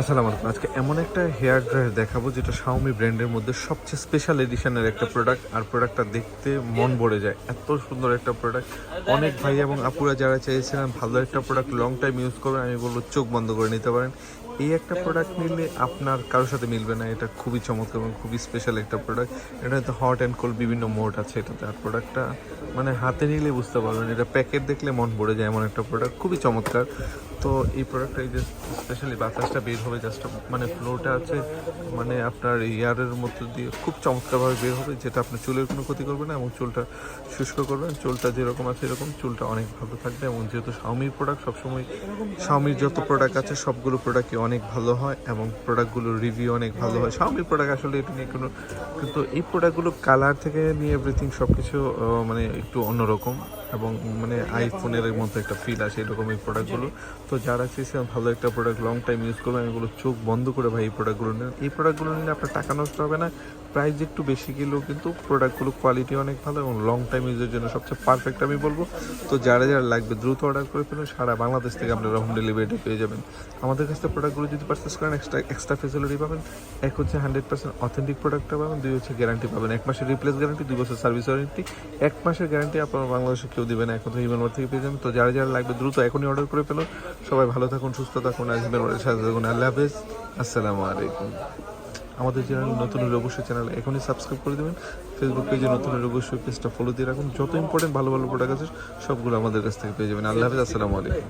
আসসালামু আলাইকুম। আজকে এমন একটা হেয়ার ড্রায়ার দেখাবো যেটা শাওমি ব্র্যান্ডের মধ্যে সবচেয়ে স্পেশাল এডিশনের একটা প্রোডাক্ট আর প্রোডাক্টটা দেখতে মন ভরে যায়। এত সুন্দর একটা প্রোডাক্ট অনেক ভাই এবং আপুরা যারা চেয়েছিলেন ভালো একটা প্রোডাক্ট লং টাইম ইউজ করবেন, আমি বলব চোখ বন্ধ করে নিতে পারেন। এই একটা প্রোডাক্ট নিলে আপনার কারোর সাথে মিলবে না। এটা খুবই চমৎকার এবং খুবই স্পেশাল একটা প্রোডাক্ট এটা হয়তো হট অ্যান্ড কোল্ড বিভিন্ন মোড আছে এটাতে। আর প্রোডাক্টটা মানে হাতে নিলে বুঝতে পারবেন। এটা প্যাকেট দেখলে মন ভরে যায় এমন একটা প্রোডাক্ট খুবই চমৎকার। তো এই প্রোডাক্টটা এই যে স্পেশালি বাতাসটা বের হবে জাস্ট মানে ফ্লোটা আছে মানে আপনার ইয়ারের মধ্য দিয়ে খুব চমৎকারভাবে বের হবে, যেটা আপনার চুলের কোনো ক্ষতি করবে না এবং চুলটা শুষ্ক করবেন চুলটা যেরকম আছে এরকম চুলটা অনেক ভালো থাকবে এবং যেহেতু শাওমির প্রোডাক্ট সবসময় শাওমির যত প্রোডাক্ট আছে, সবগুলো প্রোডাক্টই অনেক ভালো হয় এবং প্রোডাক্টগুলোর রিভিউ অনেক ভালো হয়। শাওমির প্রোডাক্ট আসলে এটা নিয়ে কোনো, কিন্তু এই প্রোডাক্টগুলো কালার থেকে নিয়ে এভরিথিং সব কিছু মানে একটু অন্যরকম। এবং মানে আইফোনের মতো একটা ফিল আসে এরকম এই প্রোডাক্টগুলো তো যারা চেয়েছে ভালো একটা প্রোডাক্ট লং টাইম ইউজ করবেন এগুলো চোখ বন্ধ করে ভাই এই প্রোডাক্টগুলো নেন এই প্রোডাক্টগুলো নিলে আপনার টাকা নষ্ট হবে না। প্রাইস একটু বেশি গেলেও কিন্তু প্রোডাক্টগুলো কোয়ালিটি অনেক ভালো এবং লং টাইম ইউজের জন্য সবচেয়ে পারফেক্ট আমি বলব। তো যারা যারা লাগবে দ্রুত অর্ডার করে ফেলুন, সারা বাংলাদেশ থেকে আপনারা হোম ডেলিভারিটা পেয়ে যাবেন। আমাদের কাছ থেকে প্রোডাক্টগুলো যদি পারচেস করেন এক্সট্রা এক্সট্রা ফেসিলিটি পাবেন। এক হচ্ছে হান্ড্রেড পার্সেন্ট অথেন্টিক প্রোডাক্টটা পাবেন, দুই হচ্ছে গ্যারান্টি পাবেন। এক মাসের রিপ্লেস গ্যারান্টি দুই বছর সার্ভিস ওয়ারেন্টি এক মাসের গ্যারান্টি আপনার বাংলাদেশে কেউ দিবে না, এখন তো হিউম্যান থেকে পেয়ে যাবেন। তো যারা যারা লাগবে দ্রুত এখনই অর্ডার করে ফেলুন। সবাই ভালো থাকুন, সুস্থ থাকুন ওদের সাথে থাকুন। আল্লাহ হাফেজ। আসসালামু আলাইকুম। আমাদের চ্যানেল, নতুন অবশ্যই চ্যানেল এখনই সাবস্ক্রাইব করে দেবেন। ফেসবুক পেজে নতুন অবশ্যই পেজটা ফলো দিয়ে রাখুন। যত ইম্পর্টেন্ট ভালো ভালো প্রোডাক্ট আছে, সবগুলো আমাদের কাছ থেকে পেয়ে যাবেন। আল্লাহ হাফিজ, আসসালামু আলাইকুম।